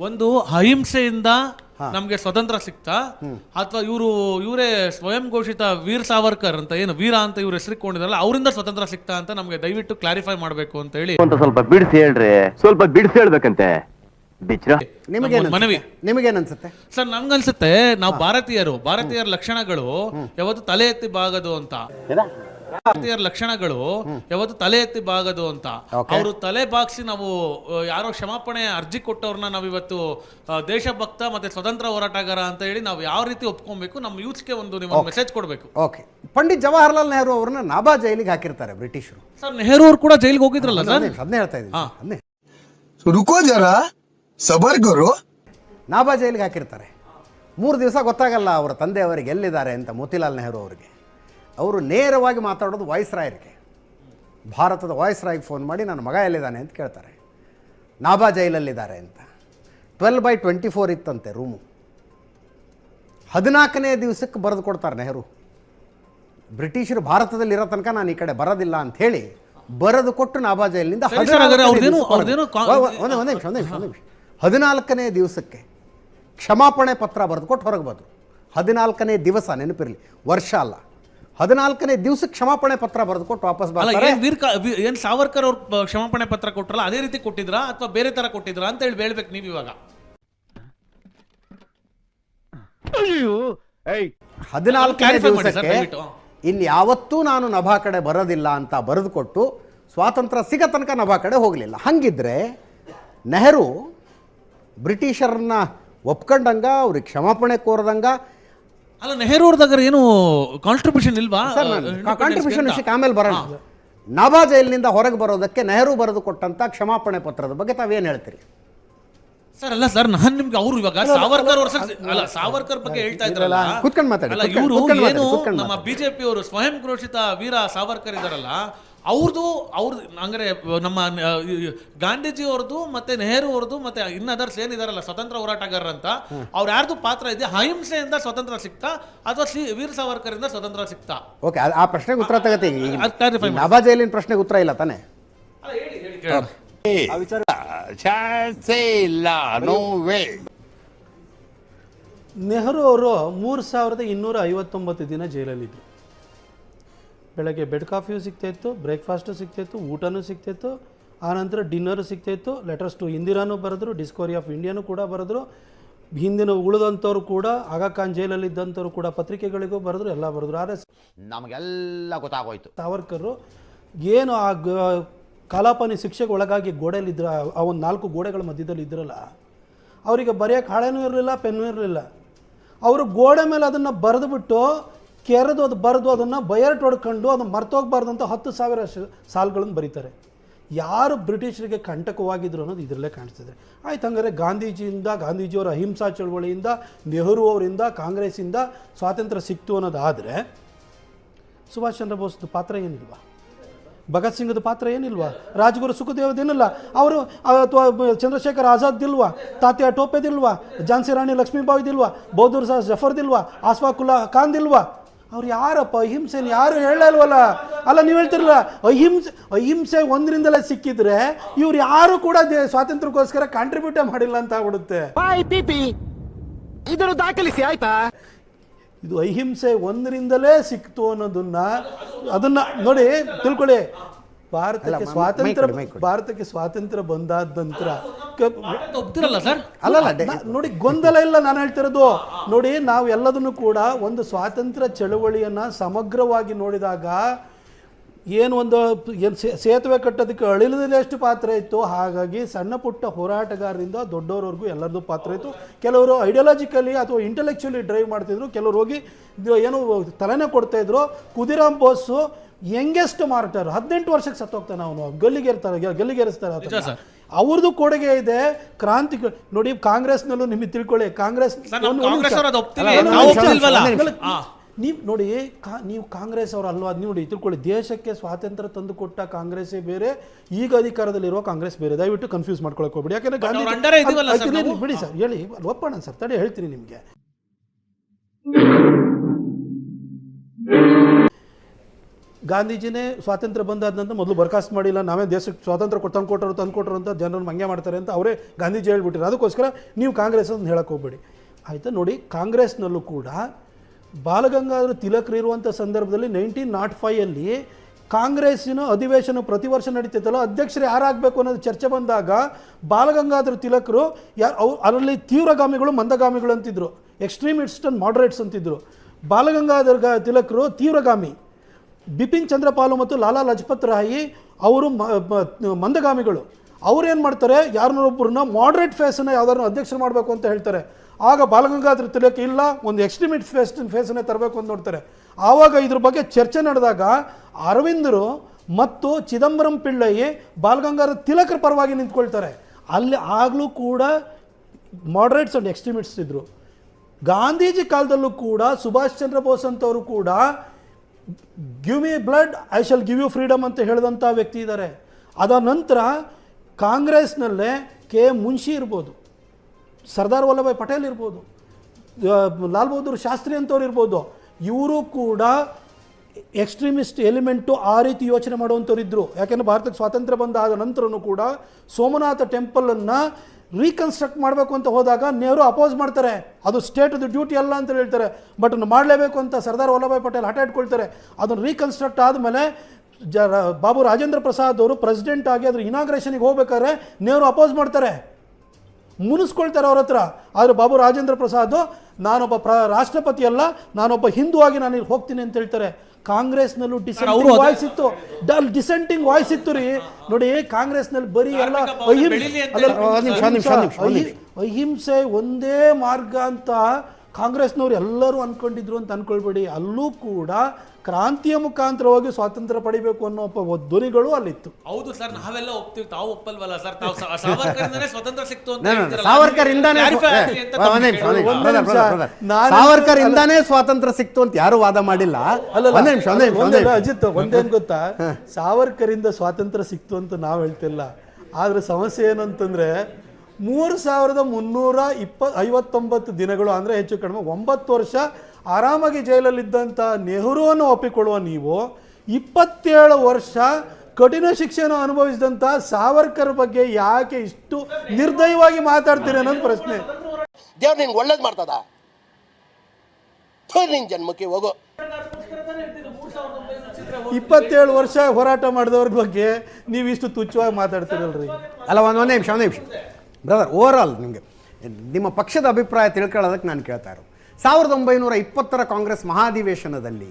ಒಂದು ಅಹಿಂಸೆಯಿಂದ ನಮ್ಗೆ ಸ್ವತಂತ್ರ ಸಿಕ್ತಾ. ಅಥವಾ ಇವರು ಇವರೇ ಸ್ವಯಂ ಘೋಷಿತ ವೀರ್ ಸಾವರ್ಕರ್ ಅಂತ ಏನು ವೀರ ಅಂತ ಇವ್ರು ಹೆಸರಿಕೊಂಡಿದಾರಲ್ಲ ಅವರಿಂದ ಸ್ವತಂತ್ರ ಸಿಕ್ತಾ ಅಂತ ನಮ್ಗೆ ದಯವಿಟ್ಟು ಕ್ಲಾರಿಫೈ ಮಾಡಬೇಕು ಅಂತ ಹೇಳಿ. ಅಂತ ಸ್ವಲ್ಪ ಬಿಡಿಸಿ ಹೇಳ್ರಿ. ಸ್ವಲ್ಪ ಬಿಡಿಸಿ ಹೇಳ್ಬೇಕಂತೆ. ಮನವಿ. ನಿಮಗೇನನ್ಸುತ್ತೆ? ಸರ್ ನಮ್ಗನ್ಸುತ್ತೆ ನಾವು ಭಾರತೀಯರು ಭಾರತೀಯರ ಲಕ್ಷಣಗಳು ಯಾವತ್ತು ತಲೆ ಎತ್ತಿ ಬಾಗದು ಅಂತ. ಲಕ್ಷಣಗಳು ಯಾವತ್ತು ತಲೆ ಎತ್ತಿ ಬಾಗದು ಅಂತ. ಅವರು ತಲೆ ಬಾಗಿಸಿ ನಾವು ಯಾರೋ ಕ್ಷಮಾಪಣೆ ಅರ್ಜಿ ಕೊಟ್ಟವ್ರನ್ನ ನಾವಿವತ್ತು ದೇಶಭಕ್ತ ಮತ್ತೆ ಸ್ವತಂತ್ರ ಹೋರಾಟಗಾರ ಅಂತ ಹೇಳಿ ನಾವು ಯಾವ ರೀತಿ ಒಪ್ಕೊಬೇಕು ನಮ್ಮ ಯೂತ್ಗೆ ಒಂದು ನಿಮ್ಮ ಮೆಸೇಜ್ ಕೊಡಬೇಕು. ಓಕೆ ಪಂಡಿತ್ ಜವಾಹರ್ಲಾಲ್ ನೆಹರು ಅವ್ರನ್ನ ನಾಭಾ ಜೈಲಿಗೆ ಹಾಕಿರ್ತಾರೆ ಬ್ರಿಟಿಷರು. ಸರ್ ನೆಹರು ಅವ್ರು ಕೂಡ ಜೈಲಿಗೆ ಹೋಗಿದ್ರಲ್ಲ ಸರ್? ಅದನ್ನೇ ಹೇಳ್ತಾ ಇದ್ದೀನಿ. ರುಕೋ ಜರ ಸಬರ್ಗರು. ನಾಭಾ ಜೈಲಿಗೆ ಹಾಕಿರ್ತಾರೆ. ಮೂರು ದಿವಸ ಗೊತ್ತಾಗಲ್ಲ ಅವರ ತಂದೆಯವರಿಗೆ ಎಲ್ಲಿದ್ದಾರೆ ಅಂತ ಮೋತಿಲಾಲ್ ನೆಹರು ಅವರಿಗೆ. ಅವರು ನೇರವಾಗಿ ಮಾತಾಡೋದು ವಾಯ್ಸ್ ರಾಯರಿಗೆ. ಭಾರತದ ವಾಯ್ಸ್ ರಾಯ್ಗೆ ಫೋನ್ ಮಾಡಿ ನನ್ನ ಮಗ ಎಲ್ಲಿದ್ದಾನೆ? ಅಂತ ಕೇಳ್ತಾರೆ. ನಾಭಾ ಜೈಲಲ್ಲಿದ್ದಾರೆ ಅಂತ. ಟ್ವೆಲ್ ಬೈ ಟ್ವೆಂಟಿ ಫೋರ್ ಇತ್ತಂತೆ ರೂಮು. ಹದಿನಾಲ್ಕನೇ ದಿವಸಕ್ಕೆ ಬರೆದು ಕೊಡ್ತಾರೆ ನೆಹರು. ಬ್ರಿಟಿಷರು ಭಾರತದಲ್ಲಿ ಇರೋ ತನಕ ನಾನು ಈ ಕಡೆ ಬರೋದಿಲ್ಲ ಅಂತ ಹೇಳಿ ಬರೆದು ಕೊಟ್ಟು ನಾಭಾ ಜೈಲಿನಿಂದ ಒಂದೇ ನಿಮಿಷ ಒಂದೇ ನಿಮಿಷ ಒಂದೇ ನಿಮಿಷ. ಹದಿನಾಲ್ಕನೇ ದಿವಸಕ್ಕೆ ಕ್ಷಮಾಪಣೆ ಪತ್ರ ಬರೆದು ಕೊಟ್ಟು ಹೊರಗೆ ಬಂದರು. ಹದಿನಾಲ್ಕನೇ ದಿವಸ ನೆನಪಿರಲಿ. ವರ್ಷ ಅಲ್ಲ. ಹದಿನಾಲ್ಕನೇ ದಿವಸ ಕ್ಷಮಾಪಣೆ ಪತ್ರ ಬರೆದು ಕೊಟ್ಟು ವಾಪಸ್ ಬರ್ತಾರೆ. ಏನ್ ವೀರ್ ವಿ- ಏನ್ ಸಾವರ್ಕರ್ ಅವ್ರ ಕ್ಷಮಾಪಣೆ ಪತ್ರ ಕೊಟ್ರಲ್ಲ ಅದೇ ರೀತಿ ಕೊಟ್ಟಿದ್ರಾ ಅಥವಾ ಬೇರೆ ತರ ಕೊಟ್ಟಿದ್ರಾ ಅಂತ ಹೇಳಿ ಹೇಳ್ಬೇಕು ನೀವು ಇವಾಗ. ಹದಿನಾಲ್ಕನೇ ದಿವಸಕ್ಕೆ. ಇನ್ಯಾವತ್ತೂ ನಾನು ನಭಾ ಕಡೆ ಬರೋದಿಲ್ಲ ಅಂತ ಬರೆದು ಕೊಟ್ಟು ಸ್ವಾತಂತ್ರ್ಯ ಸಿಗ ತನಕ ನಭಾ ಕಡೆ ಹೋಗಲಿಲ್ಲ. ಹಂಗಿದ್ರೆ ನೆಹರು ಬ್ರಿಟಿಷರನ್ನ ಒಪ್ಕೊಂಡಂಗ ಅವ್ರಿಗೆ ಕ್ಷಮಾಪಣೆ ಕೋರದಂಗ ಅಲ್ಲ ನೆಹರು ಅವ್ರದಾಗ ಏನು ಕಾಂಟ್ರಿಬ್ಯೂಷನ್ ಇಲ್ವಾ? ಕಾಂಟ್ರಿಬ್ಯೂಷನ್ ವಿಷಯಕ್ಕೆ ಆಮೇಲೆ ಬರೋಣ. ನಾಬಾ ಜೈಲಿನಿಂದ ಹೊರಗೆ ಬರೋದಕ್ಕೆ ನೆಹರು ಬರೆದು ಕೊಟ್ಟಂತ ಕ್ಷಮಾಪಣೆ ಪತ್ರದ ಬಗ್ಗೆ ತಾವೇನು ಹೇಳ್ತೀರಿ? ಸರ್ ಅಲ್ಲ ಸರ್ ನಾನು ನಿಮ್ಗೆ ಅವ್ರು ಇವಾಗ ಸಾವರ್ಕರ್ ಸರ್- ಅಲ್ಲ ಸಾವರ್ಕರ್ ಬಗ್ಗೆ ಹೇಳ್ತಾ ಇದ್ರಲ್ಲ? ಕೂತ್ಕೊಂಡ್ ಮಾತಾಡಿ, ಅಲ್ಲ ಇವರು ಏನು ನಮ್ಮ ಬಿಜೆಪಿ ಅವರು ಸ್ವಯಂ ಘೋಷಿತ ವೀರ ಸಾವರ್ಕರ್ ಇದಾರಲ್ಲ ಅವ್ರದ್ದು ಅವ್ರದ್ದು ಅಂದರೆ ನಮ್ಮ ಗಾಂಧೀಜಿ ಅವ್ರದ್ದು ಮತ್ತೆ ನೆಹರು ಅವ್ರದ್ದು ಮತ್ತೆ ಇನ್ನ ಅದರ್ಸ್ ಏನಿದಾರಲ್ಲ ಸ್ವತಂತ್ರ ಹೋರಾಟಗಾರರು ಅಂತ ಅವ್ರ ಯಾರ್ದು ಪಾತ್ರ ಇದೆ ಅಹಿಂಸೆಯಿಂದ ಸ್ವತಂತ್ರ ಸಿಗ್ತಾ ಅಥವಾ ಶ್ರೀ ವೀರ್ ಸಾವರ್ಕರಿಂದ ಸ್ವತಂತ್ರ ಸಿಗ್ತಾ ಓಕೆ ಆ ಪ್ರಶ್ನೆಗೆ ಉತ್ತರ ತಗತಿ. ಜೈಲಿನ ಪ್ರಶ್ನೆಗೆ ಉತ್ತರ ಇಲ್ಲ ತಾನೆ? ಅಲ್ಲ, ಹೇಳಿ ಹೇಳಿ ಕೇಳೋಣ. ಚಾನ್ಸೇ ಇಲ್ಲ ನೋ ವೇ. ನೆಹರು ಅವರು ಮೂರು ಸಾವಿರದ ಇನ್ನೂರ ಐವತ್ತೊಂಬತ್ತು ದಿನ ಜೈಲಲ್ಲಿದ್ದರು ಬೆಳಗ್ಗೆ ಬೆಡ್ ಕಾಫಿಯೂ ಸಿಗ್ತಾಯಿತ್ತು ಬ್ರೇಕ್ಫಾಸ್ಟು ಸಿಗ್ತಾಯಿತ್ತು ಊಟನೂ ಸಿಗ್ತಾಯಿತ್ತು ಆನಂತರ ಡಿನ್ನರು ಸಿಗ್ತಾಯಿತ್ತು ಲೆಟರ್ಸ್ ಟು ಇಂದಿರಾನೂ ಬರೆದ್ರು ಡಿಸ್ಕವರಿ ಆಫ್ ಇಂಡಿಯಾನು ಕೂಡ ಬರೆದ್ರು ಹಿಂದಿನ ಉಳಿದಂಥವ್ರು ಕೂಡ ಆಗಾ ಖಾನ್ ಜೈಲಲ್ಲಿದ್ದಂಥವ್ರು ಕೂಡ ಪತ್ರಿಕೆಗಳಿಗೂ ಬರೆದ್ರು ಎಲ್ಲ ಬರೆದ್ರು. ಆರ್ ಎಸ್ ನಮಗೆಲ್ಲ ಗೊತ್ತಾಗೋಯ್ತು. ಸಾವರ್ಕರು ಏನು ಆ ಗ- ಕಾಲಾಪಾನಿ ಶಿಕ್ಷೆಗೆ ಒಳಗಾಗಿ ಗೋಡೆಯಲ್ಲಿದ್ದರು ಆ ಒಂದು ನಾಲ್ಕು ಗೋಡೆಗಳ ಮಧ್ಯದಲ್ಲಿ ಇದ್ರಲ್ಲ ಅವರಿಗೆ ಬರೆಯೋಕ್ಕೆ ಹಾಳೆನೂ ಇರಲಿಲ್ಲ ಪೆನ್ನೂ ಇರಲಿಲ್ಲ. ಅವರು ಗೋಡೆ ಮೇಲೆ ಅದನ್ನು ಬರೆದುಬಿಟ್ಟು ಕೆರೆದು ಅದು ಬರೆದು ಅದನ್ನು ಬಯರ್ಟ್ ಹೊಡ್ಕೊಂಡು ಅದನ್ನು ಮರ್ತೋಗ್ಬಾರ್ದು ಅಂತ ಹತ್ತು ಸಾವಿರ ಸಾಲುಗಳನ್ನು ಬರೀತಾರೆ. ಯಾರು ಬ್ರಿಟಿಷರಿಗೆ ಕಂಟಕವಾಗಿದ್ರು ಅನ್ನೋದು ಇದರಲ್ಲೇ ಕಾಣಿಸ್ತದೆ. ಆಯ್ತು ಹಂಗಾರೆ ಗಾಂಧೀಜಿಯಿಂದ, ಗಾಂಧೀಜಿಯವರ ಅಹಿಂಸಾ ಚಳವಳಿಯಿಂದ, ನೆಹರು ಅವರಿಂದ, ಕಾಂಗ್ರೆಸ್ಸಿಂದ ಸ್ವಾತಂತ್ರ್ಯ ಸಿಕ್ತು ಅನ್ನೋದಾದರೆ ಸುಭಾಷ್ ಚಂದ್ರ ಬೋಸ್ದು ಪಾತ್ರ ಏನಿಲ್ವಾ? ಭಗತ್ ಸಿಂಗ್ದು ಪಾತ್ರ ಏನಿಲ್ವಾ? ರಾಜಗುರು ಸುಖದೇವದೇನಿಲ್ಲ ಅವರು ಅಥವಾ ಚಂದ್ರಶೇಖರ್ ಆಜಾದ್ದಿಲ್ವಾ? ತಾತ್ಯಾ ಟೋಪೆದಿಲ್ವಾ? ಝಾನ್ಸಿ ರಾಣಿ ಲಕ್ಷ್ಮೀಬಾಯಿದಿಲ್ವಾ ಬೌದ್ಧರ್ ಸಾ ಜಫರ್ದಿಲ್ವಾ? ಆಸ್ಫಾಕುಲ್ಲಾ ಖಾನ್ದಿಲ್ವಾ? ಅವ್ರು ಯಾರಪ್ಪ? ಅಹಿಂಸೆನ ಯಾರು ಹೇಳಲ್ವಲ್ಲ? ಅಲ್ಲ ನೀವು ಹೇಳ್ತಿರಲ್ಲ ಅಹಿಂಸೆ ಅಹಿಂಸೆ ಒಂದರಿಂದಲೇ ಸಿಕ್ಕಿದ್ರೆ ಇವ್ರು ಯಾರು ಕೂಡ ಸ್ವಾತಂತ್ರ್ಯಕ್ಕೋಸ್ಕರ ಕಾಂಟ್ರಿಬ್ಯೂಟೇ ಮಾಡಿಲ್ಲ ಅಂತ ಆಗ್ಬಿಡುತ್ತೆ. ಇದನ್ನು ದಾಖಲಿಸಿ ಆಯ್ತಾ? ಇದು ಅಹಿಂಸೆ ಒಂದರಿಂದಲೇ ಸಿಕ್ತು ಅನ್ನೋದನ್ನ ಅದನ್ನ ನೋಡಿ ತಿಳ್ಕೊಳ್ಳಿ. ಭಾರತಕ್ಕೆ ಸ್ವಾತಂತ್ರ್ಯ. ಭಾರತಕ್ಕೆ ಸ್ವಾತಂತ್ರ್ಯ ಬಂದಾದ ನಂತರ ಒಪ್ತಿರಲ್ಲ ಸರ್? ಅಲ್ಲಲ್ಲ ನೋಡಿ ಗೊಂದಲ ಇಲ್ಲ ನಾನು ಹೇಳ್ತಿರೋದು. ನೋಡಿ ನಾವು ಎಲ್ಲದನ್ನು ಕೂಡ ಒಂದು ಸ್ವಾತಂತ್ರ್ಯ ಚಳವಳಿಯನ್ನ ಸಮಗ್ರವಾಗಿ ನೋಡಿದಾಗ ಏನು ಒಂದು ಏನ್ ಸೇತುವೆ ಕಟ್ಟೋದಕ್ಕೆ ಅಳಿಲದಲ್ಲಿ ಎಷ್ಟು ಪಾತ್ರ ಇತ್ತು? ಹಾಗಾಗಿ ಸಣ್ಣ ಪುಟ್ಟ ಹೋರಾಟಗಾರರಿಂದ ದೊಡ್ಡವರವರೆಗೂ ಎಲ್ಲರದು ಪಾತ್ರ ಇತ್ತು. ಕೆಲವರು ಐಡಿಯಾಲಜಿಕಲಿ ಅಥವಾ ಇಂಟೆಲೆಕ್ಚುಲಿ ಡ್ರೈವ್ ಮಾಡ್ತಿದ್ರು. ಕೆಲವರು ಹೋಗಿ ಏನು ತಲೆನೇ ಕೊಡ್ತಾ ಇದ್ರು. ಕುದಿರಾಮ್ ಬೋಸು ಯಂಗೆಸ್ಟ್ ಮಾರ್ಟರ್ ಹದಿನೆಂಟು ವರ್ಷಕ್ಕೆ ಸತ್ತೋಗ್ತಾನೆ ಅವನು. ಗಲ್ಲಿಗೇರ್ತಾರೆ ಗಲ್ಲಿಗೇರಿಸ್ತಾರೆ. ಅವ್ರದ್ದು ಕೊಡುಗೆ ಇದೆ ಕ್ರಾಂತಿ ನೋಡಿ ಕಾಂಗ್ರೆಸ್ನಲ್ಲೂ ನಿಮಗೆ ತಿಳ್ಕೊಳ್ಳಿ ಕಾಂಗ್ರೆಸ್ ನಾವು ನೋಡಿ ಕಾ- ನೀವು ಕಾಂಗ್ರೆಸ್ ಅವರು ಅಲ್ವಾ? ನೋಡಿ ತಿಳ್ಕೊಳ್ಳಿ. ದೇಶಕ್ಕೆ ಸ್ವಾತಂತ್ರ್ಯ ತಂದು ಕೊಟ್ಟ ಕಾಂಗ್ರೆಸ್ಸೇ ಬೇರೆ ಈಗ ಅಧಿಕಾರದಲ್ಲಿರುವ ಕಾಂಗ್ರೆಸ್ ಬೇರೆ. ದಯವಿಟ್ಟು ಕನ್ಫ್ಯೂಸ್ ಮಾಡ್ಕೊಳ್ಳೋಕೆ ಹೋಗ್ಬಿಡಿ. ಯಾಕಂದ್ರೆ ಗಾಂಧಿ ಬಿಡಿ ಸರ್ ಹೇಳಿ. ಒಪ್ಪಣ ಸರ್ ತಡೆ ಹೇಳ್ತೀನಿ ನಿಮಗೆ. ಗಾಂಧೀಜಿನೇ ಸ್ವಾತಂತ್ರ್ಯ ಬಂದಾದ ನಂತರ ಮೊದಲು ಬರ್ಖಾಸ್ತು ಮಾಡಿಲ್ಲ, ನಾವೇ ದೇಶಕ್ಕೆ ಸ್ವಾತಂತ್ರ್ಯ ಕೊಟ್ಟು ತಂದು ಕೊಟ್ಟರು ತಂದು ಕೊಟ್ಟರು ಅಂತ ಜನರನ್ನು ಮಂಗೆ ಮಾಡ್ತಾರೆ ಅಂತ ಅವರೇ ಗಾಂಧೀಜಿ ಹೇಳ್ಬಿಟ್ಟಿರು ಅದಕ್ಕೋಸ್ಕರ ನೀವು ಕಾಂಗ್ರೆಸ್ ಅಂತ ಹೇಳಕ್ಕೆ ಹೋಗ್ಬೇಡಿ. ಆಯಿತಾ? ನೋಡಿ, ಕಾಂಗ್ರೆಸ್ನಲ್ಲೂ ಕೂಡ ಬಾಲಗಂಗಾಧರ ತಿಲಕರು ಇರುವಂಥ ಸಂದರ್ಭದಲ್ಲಿ ನೈನ್ಟೀನ್ ನಾಟ್ ಫೈಯಲ್ಲಿ ಕಾಂಗ್ರೆಸ್ಸಿನ ಅಧಿವೇಶನ ಪ್ರತಿ ವರ್ಷ ನಡೀತಿತ್ತಲ್ಲ, ಅಧ್ಯಕ್ಷರು ಯಾರಾಗಬೇಕು ಅನ್ನೋದು ಚರ್ಚೆ ಬಂದಾಗ ಬಾಲಗಂಗಾಧರ ತಿಲಕರು ಯಾರು ಅವ್ರು ಅದರಲ್ಲಿ ತೀವ್ರಗಾಮಿಗಳು, ಮಂದಗಾಮಿಗಳು ಅಂತಿದ್ರು. ಎಕ್ಸ್ಟ್ರೀಮಿಸ್ಟ್ ಅಂಡ್ ಮಾಡ್ರೇಟ್ಸ್ ಅಂತಿದ್ರು. ಬಾಲಗಂಗಾಧರ ಗ- ತಿಲಕರು ತೀವ್ರಗಾಮಿ. ಬಿಪಿನ್ ಚಂದ್ರಪಾಲು ಮತ್ತು ಲಾಲಾ ಲಜಪತ್ ರಾಯಿ ಅವರು ಮಂದಗಾಮಿಗಳು. ಅವ್ರು ಏನು ಮಾಡ್ತಾರೆ? ಯಾರನ್ನೊಬ್ಬರನ್ನ ಮಾಡ್ರೇಟ್ ಫೇಸನ್ನ ಯಾವ್ದಾದ್ರು ಅಧ್ಯಕ್ಷರು ಮಾಡಬೇಕು ಅಂತ ಹೇಳ್ತಾರೆ. ಆಗ ಬಾಲಗಂಗಾಧರ ತಿಲಕ್, ಇಲ್ಲ, ಒಂದು ಎಕ್ಸ್ಟ್ರೀಮಿಟ್ ಫೇಸ್ ಫೇಸನ್ನೇ ತರಬೇಕು ಅಂತ ನೋಡ್ತಾರೆ. ಆವಾಗ ಇದ್ರ ಬಗ್ಗೆ ಚರ್ಚೆ ನಡೆದಾಗ ಅರವಿಂದರು ಮತ್ತು ಚಿದಂಬರಂ ಪಿಳ್ಳೈ ಬಾಲಗಂಗಾಧರ ತಿಲಕರ ಪರವಾಗಿ ನಿಂತ್ಕೊಳ್ತಾರೆ. ಅಲ್ಲಿ ಆಗಲೂ ಕೂಡ ಮಾಡ್ರೇಟ್ಸ್ ಆ್ಯಂಡ್ ಎಕ್ಸ್ಟ್ರೀಮಿಟ್ಸ್ ಇದ್ದರು ಗಾಂಧೀಜಿ ಕಾಲದಲ್ಲೂ ಕೂಡ ಸುಭಾಷ್ ಚಂದ್ರ ಬೋಸ್ ಅಂತವರು ಕೂಡ give me blood I shall give you freedom ಅಂತ ಹೇಳಿದಂಥ ವ್ಯಕ್ತಿ ಇದ್ದಾರೆ ಅದರ ನಂತರ ಕಾಂಗ್ರೆಸ್ನಲ್ಲೇ ಕೆ ಎಂ ಮುನ್ಷಿ ಇರ್ಬೋದು, ಸರ್ದಾರ್ ವಲ್ಲಭಾಯ್ ಪಟೇಲ್ ಇರ್ಬೋದು ಲಾಲ್ ಬಹದ್ದೂರ್ ಶಾಸ್ತ್ರಿ ಅಂತವ್ರು ಇರ್ಬೋದು, ಇವರು ಕೂಡ ಎಕ್ಸ್ಟ್ರೀಮಿಸ್ಟ್ ಎಲಿಮೆಂಟು ಆ ರೀತಿ ಯೋಚನೆ ಮಾಡುವಂಥವ್ರು ಇದ್ದರು ಯಾಕೆಂದರೆ ಭಾರತಕ್ಕೆ ಸ್ವಾತಂತ್ರ್ಯ ಬಂದಾದ ನಂತರನೂ ಕೂಡ ಸೋಮನಾಥ ಟೆಂಪಲನ್ನು ರೀಕನ್ಸ್ಟ್ರಕ್ಟ್ ಮಾಡಬೇಕು ಅಂತ ಹೋದಾಗ ನೆಹರು ಅಪೋಸ್ ಮಾಡ್ತಾರೆ. ಅದು ಸ್ಟೇಟ್ದು ಡ್ಯೂಟಿ ಅಲ್ಲ ಅಂತ ಹೇಳ್ತಾರೆ. ಬಟ್ ಮಾಡಲೇಬೇಕು ಅಂತ ಸರ್ದಾರ್ ವಲ್ಲಭಾಯ್ ಪಟೇಲ್ ಹಠ ಇಟ್ಕೊಳ್ತಾರೆ. ಅದನ್ನು ರೀಕನ್ಸ್ಟ್ರಕ್ಟ್ ಆದಮೇಲೆ ಜ ಬಾಬು ರಾಜೇಂದ್ರ ಪ್ರಸಾದ್ ಅವರು ಪ್ರೆಸಿಡೆಂಟ್ ಆಗಿ ಅದ್ರ ಇನಾಗ್ರೇಷನ್ಗೆ ಹೋಗ್ಬೇಕಾದ್ರೆ ನೆಹರು ಅಪೋಸ್ ಮಾಡ್ತಾರೆ. ಮುನಿಸ್ಕೊಳ್ತಾರೆ ಅವ್ರ ಹತ್ರ. ಆದರೆ ಬಾಬು ರಾಜೇಂದ್ರ ಪ್ರಸಾದ್ ನಾನೊಬ್ಬ ಪ್ರ ರಾಷ್ಟ್ರಪತಿ ಅಲ್ಲ ನಾನೊಬ್ಬ ಹಿಂದೂ ಆಗಿ ನಾನು ಇಲ್ಲಿ ಹೋಗ್ತೀನಿ ಅಂತ ಹೇಳ್ತಾರೆ. ಕಾಂಗ್ರೆಸ್ನಲ್ಲೂ ಡಿಸೆಂಟಿಂಗ್ ವಾಯ್ಸ್ ಇತ್ತು. ಡಲ್ ಡಿಸೆಂಟಿಂಗ್ ವಾಯ್ಸ್ ಇತ್ತು ರೀ. ನೋಡಿ ಕಾಂಗ್ರೆಸ್ನಲ್ಲಿ ಬರೀ ಎಲ್ಲ ಅಹಿಂಸೆ ಅಹಿಂಸೆ ಒಂದೇ ಮಾರ್ಗ ಅಂತ ಕಾಂಗ್ರೆಸ್ನವ್ರು ಎಲ್ಲರೂ ಅನ್ಕೊಂಡಿದ್ರು ಅಂತ ಅಂದ್ಕೊಳ್ಬೇಡಿ ಅಲ್ಲೂ ಕೂಡ ಕ್ರಾಂತಿಯ ಮುಖಾಂತರವಾಗಿ ಸ್ವಾತಂತ್ರ್ಯ ಪಡಿಬೇಕು ಅನ್ನೋ ಒಬ್ಬ ಧ್ವನಿಗಳು ಅಲ್ಲಿತ್ತು. ಹೌದು ಸರ್ ನಾವೆಲ್ಲ ಒಪ್ತೀವಿ. ತಾವು ಒಪ್ಪಲ್ವಲ್ಲ ಸರ್? ತಾವು ಸಾ- ಸಾವರ್ಕರಿಂದನೇ ಸ್ವತಂತ್ರ ಸಿಕ್ತು ಅಂತ ನಾನು ಹೇಳ್ತೀರಲ್ಲ, ಸಾವರ್ಕರ್ ಇಂದಾನೇ ಸ್ವಾತಂತ್ರ್ಯ ಸಿಕ್ತು ಅಂತ ಯಾರು ವಾದ ಮಾಡಿಲ್ಲ. ಅಜಿತ್ ಒಂದೇನ್ ಗೊತ್ತಾ? ಸಾವರ್ಕರಿಂದ ಸ್ವಾತಂತ್ರ್ಯ ಸಿಕ್ತು ಅಂತ ನಾವು ಹೇಳ್ತಿಲ್ಲ. ಆದ್ರೆ ಸಮಸ್ಯೆ ಏನಂತಂದ್ರೆ ಮೂರು ಸಾವಿರದ ಮುನ್ನೂರ ಇಪ್ಪ ಐವತ್ತೊಂಬತ್ತು ದಿನಗಳು ಅಂದ್ರೆ ಹೆಚ್ಚು ಕಡಿಮೆ ಒಂಬತ್ತು ವರ್ಷ ಆರಾಮಾಗಿ ಜೈಲಲ್ಲಿದ್ದಂಥ ನೆಹರೂವನ್ನು ಒಪ್ಪಿಕೊಳ್ಳುವ ನೀವು ಇಪ್ಪತ್ತೇಳು ವರ್ಷ ಕಠಿಣ ಶಿಕ್ಷೆಯನ್ನು ಅನುಭವಿಸಿದಂಥ ಸಾವರ್ಕರ್ ಬಗ್ಗೆ ಯಾಕೆ ಇಷ್ಟು ನಿರ್ದಯವಾಗಿ ಮಾತಾಡ್ತೀರಿ ಅನ್ನೋದು ಪ್ರಶ್ನೆ. ದೇವ್ರು ನಿನ್ಗೆ ಒಳ್ಳೇದು ಮಾಡ್ತದ? ನಿನ್ ಜನ್ಮಕ್ಕೆ ಹೋಗು. ಇಪ್ಪತ್ತೇಳು ವರ್ಷ ಹೋರಾಟ ಮಾಡಿದವ್ರ ಬಗ್ಗೆ ನೀವು ಇಷ್ಟು ತುಚ್ಛವಾಗಿ ಮಾತಾಡ್ತೀರಲ್ರಿ. ಅಲ್ಲ ಒಂದೊಂದೇ ನಿಮಿಷ ಒಂದೇ ನಿಮಿಷ. ಬ್ರದರ್ ಓವರ್ ಆಲ್ ನಿಮಗೆ ನಿಮ್ಮ ಪಕ್ಷದ ಅಭಿಪ್ರಾಯ ತಿಳ್ಕೊಳ್ಳೋದಕ್ಕೆ ನಾನು ಕೇಳ್ತಾ ಇರೋದು. ಸಾವಿರದ ಒಂಬೈನೂರ ಇಪ್ಪತ್ತರ ಕಾಂಗ್ರೆಸ್ ಮಹಾಧಿವೇಶನದಲ್ಲಿ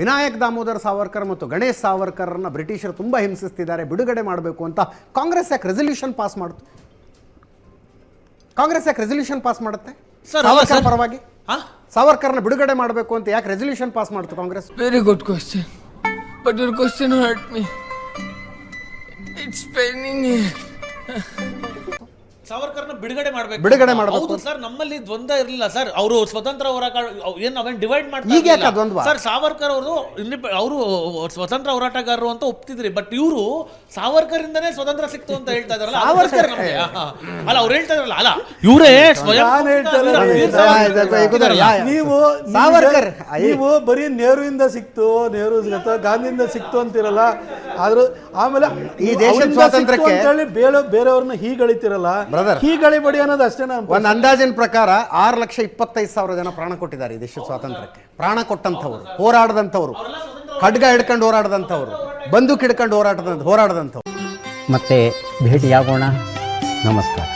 ವಿನಾಯಕ್ ದಾಮೋದರ್ ಸಾವರ್ಕರ್ ಮತ್ತು ಗಣೇಶ್ ಸಾವರ್ಕರ್ನ ಬ್ರಿಟಿಷರು ತುಂಬ ಹಿಂಸಿಸ್ತಿದ್ದಾರೆ ಬಿಡುಗಡೆ ಮಾಡಬೇಕು ಅಂತ ಕಾಂಗ್ರೆಸ್ ಯಾಕೆ ರೆಸಲ್ಯೂಷನ್ ಪಾಸ್ ಮಾಡ್ತು ಕಾಂಗ್ರೆಸ್ ಯಾಕೆ ರೆಸಲ್ಯೂಷನ್ ಪಾಸ್ ಮಾಡುತ್ತೆ? ಸಾವರ್ಕರ್ ಪರವಾಗಿ? ಸಾವರ್ಕರ್ನ ಬಿಡುಗಡೆ ಮಾಡಬೇಕು ಅಂತ ಯಾಕೆ ರೆಸಲ್ಯೂಷನ್ ಪಾಸ್ ಮಾಡ್ತು Congress? Very good question but your hurt me it's me. ಸಾವರ್ಕರ್ನ ಬಿಡುಗಡೆ ಮಾಡಬೇಕು. ಬಿಡುಗಡೆ ಮಾಡಬೇಕು. ಹೌದು ಸರ್ ನಮ್ಮಲ್ಲಿ ದ್ವಂದ್ವ ಇರಲಿಲ್ಲ ಸರ್. ಅವರು ಸ್ವತಂತ್ರ ಹೋರಾಟ ಏನ್ ನಾವೇನ್ ಡಿವೈಡ್ ಮಾಡ್ತಾರೆ ಸರ್ ಸಾವರ್ಕರ್ ಅವರು ಅವರು ಸ್ವತಂತ್ರ ಹೋರಾಟಗಾರರು ಅಂತ ಒಪ್ತಿದ್ರಿ. ಬಟ್ ಇವರು ಸಾವರ್ಕರ್ ಇಂದನೇ ಸ್ವತಂತ್ರ ಸಿಕ್ತು ಅಂತ ಹೇಳ್ತಾ ಇದಾರಲ್ಲ ಸಾವರ್ಕರ್- ನಮ್ಗೆ. ಅಲ್ಲ ಅವ್ರು ಹೇಳ್ತಾ ಇದ್ರಲ್ಲ ಅಲ್ಲ ಇವರೇ ಸ್ವಯಂ ಇದು- ಇದು- ಇದು- ನೀವು ಸಾವರ್ಕರ್. ನೀವು- ಬರೀ ನೆಹರುವಿಂದ ಸಿಕ್ತು ನೆಹರು ಗಾಂಧಿಯಿಂದ ಸಿಕ್ತು ಅಂತಿರಲ್ಲ ಆದ್ರೂ ಆಮೇಲೆ ಈ ದೇಶದ ಸ್ವಾತಂತ್ರ್ಯಕ್ಕೆ- ಬೇರೆ ಬೇರೆಯವ್ರನ್ನ ಹೀಗಳಿತಿರಲ್ಲ Brother. ಹೀಗಳಿಬೇಡಿ ಅನ್ನೋದು ಅಷ್ಟೇ ಒಂದು ಅಂದಾಜಿನ ಪ್ರಕಾರ ಆರು ಲಕ್ಷ ಇಪ್ಪತ್ತೈದು ಸಾವಿರ ಜನ ಪ್ರಾಣ ಕೊಟ್ಟಿದ್ದಾರೆ ಈ ದೇಶದ ಸ್ವಾತಂತ್ರ್ಯಕ್ಕೆ. ಪ್ರಾಣ ಕೊಟ್ಟಂಥವ್ರು ಹೋರಾಡದಂಥವ್ರು ಖಡ್ಗ ಹಿಡ್ಕೊಂಡು ಹೋರಾಡದಂಥವ್ರು ಬಂದೂಕ್ ಹಿಡ್ಕೊಂಡು ಹೋರಾಟದ ಹೋರಾಡದಂಥವ್ರು. ಮತ್ತೆ ಭೇಟಿಯಾಗೋಣ. ನಮಸ್ಕಾರ.